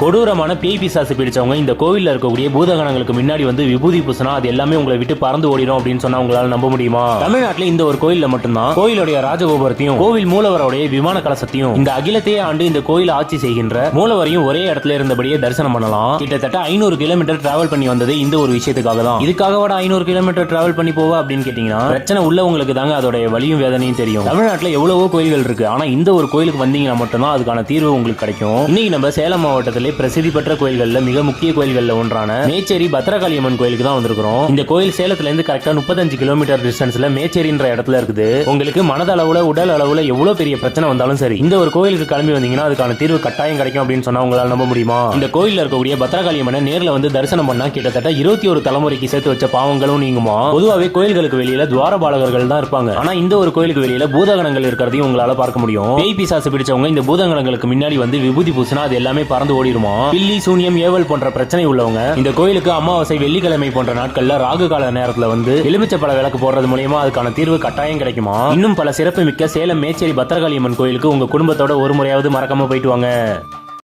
கொடூரமான பேய் பிசாசு பிடிச்சவங்க இந்த கோவிலில் இருக்கக்கூடிய பூதகணங்களுக்கு முன்னாடி வந்து விபூதி பூசினா அது எல்லாமே உங்களை விட்டு பறந்து ஓடிடும் அப்படின்னு சொன்னா உங்களால் நம்ப முடியுமா? தமிழ்நாட்டில் இந்த ஒரு கோயில்ல மட்டும்தான் கோயிலுடைய ராஜகோபுரத்தையும் கோவில் மூலவருடைய விமான கலசத்தையும் இந்த அகிலத்தையே ஆண்டு இந்த கோயில் ஆட்சி செய்கின்ற மூலவரையும் ஒரே இடத்துல இருந்தபடியே தரிசனம் பண்ணலாம். கிட்டத்தட்ட ஐநூறு கிலோமீட்டர் டிராவல் பண்ணி வந்தது இந்த ஒரு விஷயத்துக்காக தான். இதுக்காக விட ஐநூறு கிலோமீட்டர் டிராவல் பண்ணி போவா அப்படின்னு கேட்டீங்கன்னா பிரச்சனை உள்ளவங்களுக்கு தாங்க அதோட வலியும் வேதனையும் தெரியும். தமிழ்நாட்டில் எவ்வளவோ கோயில்கள் இருக்கு. ஆனா இந்த ஒரு கோயிலுக்கு வந்தீங்கன்னா மட்டும்தான் அதுக்கான தீர்வு உங்களுக்கு கிடைக்கும். இன்னைக்கு நம்ம சேலம் மாவட்டத்திலே பிரசித்தி பெற்ற கோயில்கள்ல மிக முக்கிய கோயில்கள்ல ஒன்றான மேச்சேரி பத்ரகாளியம்மன் கோயிலுக்கு தான் வந்திருக்கிறோம். இந்த கோயில் சேலத்துல இருந்து கரெக்டா முப்பத்தஞ்சு கிலோமீட்டர் டிஸ்டன்ஸ்ல மேச்சேரின்ற இடத்துல இருக்குது. உங்களுக்கு மனதளவுல உடல் அளவுல எவ்வளவு பெரிய பிரச்சனை வந்தாலும் சரி இந்த ஒரு கோயிலுக்கு கிளம்பி வந்தீங்கன்னா அதுக்கான தீர்வு கட்டாயம் கிடைக்கும் அப்படின்னு சொன்னா உங்களால் நம்ப முடியுமா? இந்த கோயில்ல இருக்கக்கூடிய பத்ரகாளியம்மனை நேர்ல வந்து தரிசனம் பண்ணா கிட்டத்தட்ட இருபத்தி ஒரு தலைமுறைக்கு சேர்த்து வச்ச பாவங்களும் நீங்குமா? பொதுவாகவே கோயில்களுக்கு வெளியில துவாரபாலகர்கள் தான் இருப்பாங்க. ஆனா இந்த ஒரு கோயிலுக்கு வெளியில பூதகணங்கள் இருக்கிறதையும் உங்களால பார்க்க முடியும். பேய் பிசாசு பிடிச்சவங்க இந்த பூதகணங்களுக்கு முன்னாடி வந்து விபூதி பூசினா அது எல்லாமே பறந்து ஓடிடும் பில்லி சூனியம் ஏவல் போன்ற பிரச்சனை உள்ளவங்க இந்த கோயிலுக்கு அமாவாசை வெள்ளிக்கிழமை போன்ற நாட்கள்ல ராகு கால நேரத்துல வந்து எலுமிச்சை பழ விளக்கு போடுறது மூலியமா அதுக்கான தீர்வு கட்டாயம் கிடைக்குமா? இன்னும் பல சிறப்பு மிக்க சேலம் மேச்சேரி பத்திரகாளியம்மன் கோயிலுக்கு உங்க குடும்பத்தோட ஒரு முறையாவது மறக்காம போயிட்டு வாங்க.